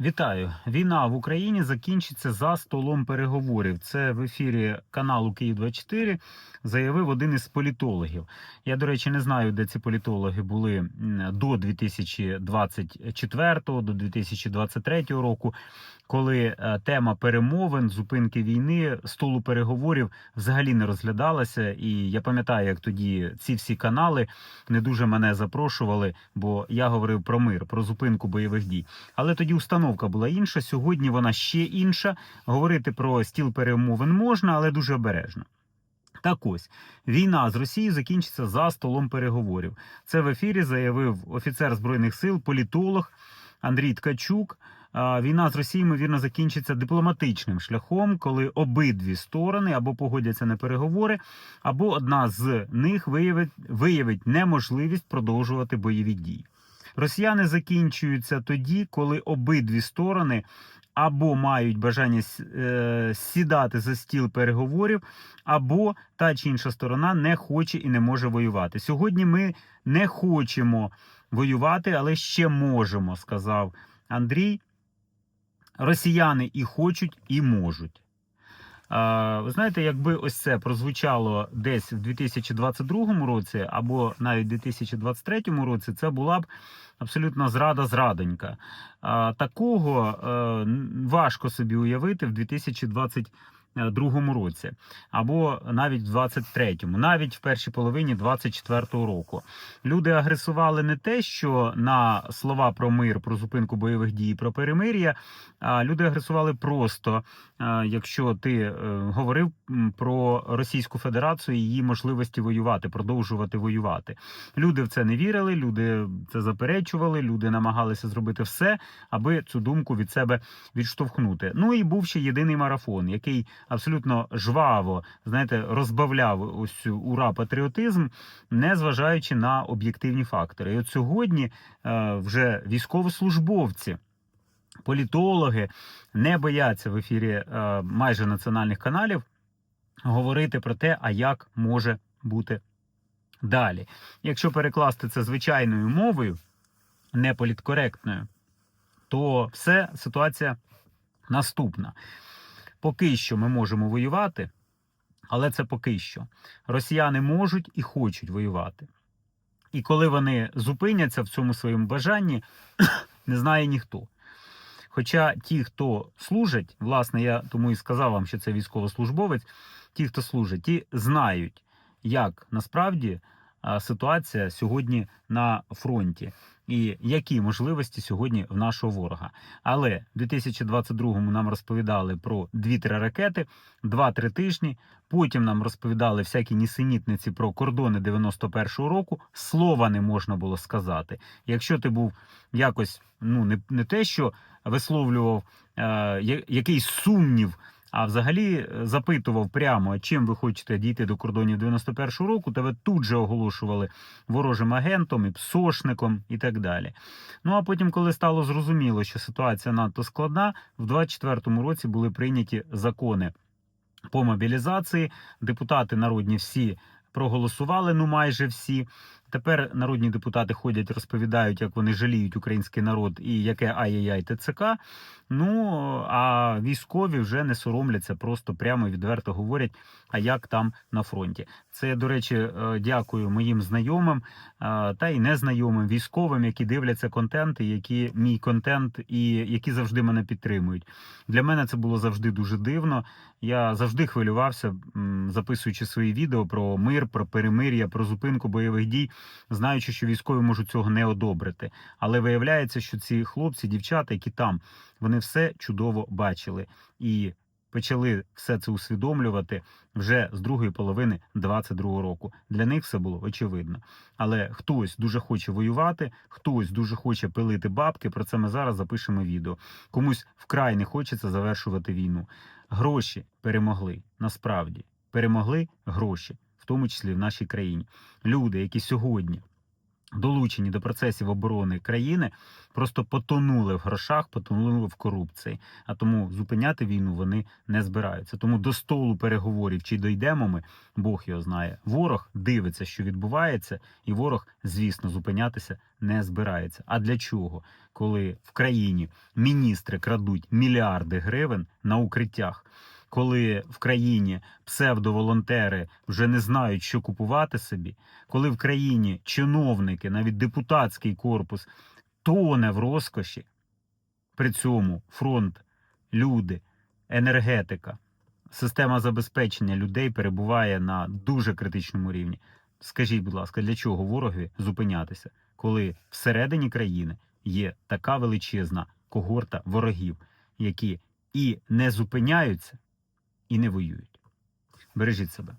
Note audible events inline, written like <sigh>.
Вітаю! Війна в Україні закінчиться за столом переговорів. Це в ефірі каналу Київ 24 заявив один із політологів. Я, до речі, не знаю, де ці політологи були до 2024 до 2023 року, коли е, тема перемовин, зупинки війни, столу переговорів взагалі не розглядалася. І я пам'ятаю, як тоді ці всі канали не дуже мене запрошували, бо я говорив про мир, про зупинку бойових дій. Але тоді установка була інша. Сьогодні вона ще інша. Говорити про стіл перемовин можна, але дуже обережно. Так ось війна з Росією закінчиться за столом переговорів. Це в ефірі заявив офіцер збройних сил, політолог Андрій Ткачук. Війна з Росією ймовірно закінчиться дипломатичним шляхом, коли обидві сторони або погодяться на переговори, або одна з них виявить, виявить неможливість продовжувати бойові дії. Росіяни закінчуються тоді, коли обидві сторони або мають бажання е, сідати за стіл переговорів, або та чи інша сторона не хоче і не може воювати. Сьогодні ми не хочемо воювати, але ще можемо, сказав Андрій. Росіяни і хочуть, і можуть. Ви знаєте, якби ось це прозвучало десь в 2022 році, або навіть в 2023 році, це була б абсолютно зрада зрадонька. Такого е, важко собі уявити в 2022 році, або навіть в 23-му, навіть в першій половині 24-го року. Люди агресували не те, що на слова про мир, про зупинку бойових дій, про перемир'я, а люди агресували просто, е, якщо ти е, говорив про Російську Федерацію і її можливості воювати, продовжувати воювати. Люди в це не вірили, люди це заперечували, люди намагалися зробити все, аби цю думку від себе відштовхнути. Ну і був ще єдиний марафон, який абсолютно жваво, знаєте, розбавляв ось цю ура патріотизм, не зважаючи на об'єктивні фактори. І от сьогодні е, вже військовослужбовці. Політологи не бояться в ефірі е, майже національних каналів говорити про те, а як може бути далі. Якщо перекласти це звичайною мовою, не політкоректною, то все ситуація наступна. Поки що ми можемо воювати, але це поки що. Росіяни можуть і хочуть воювати. І коли вони зупиняться в цьому своєму бажанні, <coughs> не знає ніхто. Хоча ті, хто служать, власне, я тому і сказав вам, що це військовослужбовець, ті, хто служить, ті знають, як насправді ситуація сьогодні на фронті і які можливості сьогодні в нашого ворога. Але в 2022-му нам розповідали про 2-3 ракети, 2-3 тижні. Потім нам розповідали всякі нісенітниці про кордони 91-го року. Слова не можна було сказати. Якщо ти був якось, ну не, не те, що висловлював е, якийсь сумнів, а взагалі е, запитував прямо, чим ви хочете дійти до кордонів 91-го року, тебе тут же оголошували ворожим агентом і псошником і так далі. Ну а потім, коли стало зрозуміло, що ситуація надто складна, в 24-му році були прийняті закони по мобілізації. Депутати народні всі проголосували, ну майже всі. Тепер народні депутати ходять, розповідають, як вони жаліють український народ і яке ай-яй-яй ТЦК. Ну а військові вже не соромляться, просто прямо відверто говорять, а як там на фронті. Це до речі, е, дякую моїм знайомим е, та й незнайомим військовим, які дивляться контент, і які мій контент, і які завжди мене підтримують. Для мене це було завжди дуже дивно. Я завжди хвилювався, записуючи свої відео про мир, про перемир'я, про зупинку бойових дій, знаючи, що військові можуть цього не одобрити. Але виявляється, що ці хлопці, дівчата, які там, вони все чудово бачили і почали все це усвідомлювати вже з другої половини 22-го року. Для них все було очевидно. Але хтось дуже хоче воювати, хтось дуже хоче пилити бабки. Про це ми зараз запишемо відео. Комусь вкрай не хочеться завершувати війну. Гроші перемогли насправді перемогли гроші, в тому числі в нашій країні. Люди, які сьогодні долучені до процесів оборони країни, просто потонули в грошах, потонули в корупції. А тому зупиняти війну вони не збираються. Тому до столу переговорів чи дійдемо ми, Бог його знає. Ворог дивиться, що відбувається, і ворог, звісно, зупинятися не збирається. А для чого? Коли в країні міністри крадуть мільярди гривень на укриттях, коли в країні псевдоволонтери вже не знають, що купувати собі, коли в країні чиновники, навіть депутатський корпус, тоне в розкоші, при цьому фронт, люди, енергетика, система забезпечення людей перебуває на дуже критичному рівні. Скажіть, будь ласка, для чого ворогові зупинятися, коли всередині країни є така величезна когорта ворогів, які і не зупиняються, і не воюють? Бережіть себе.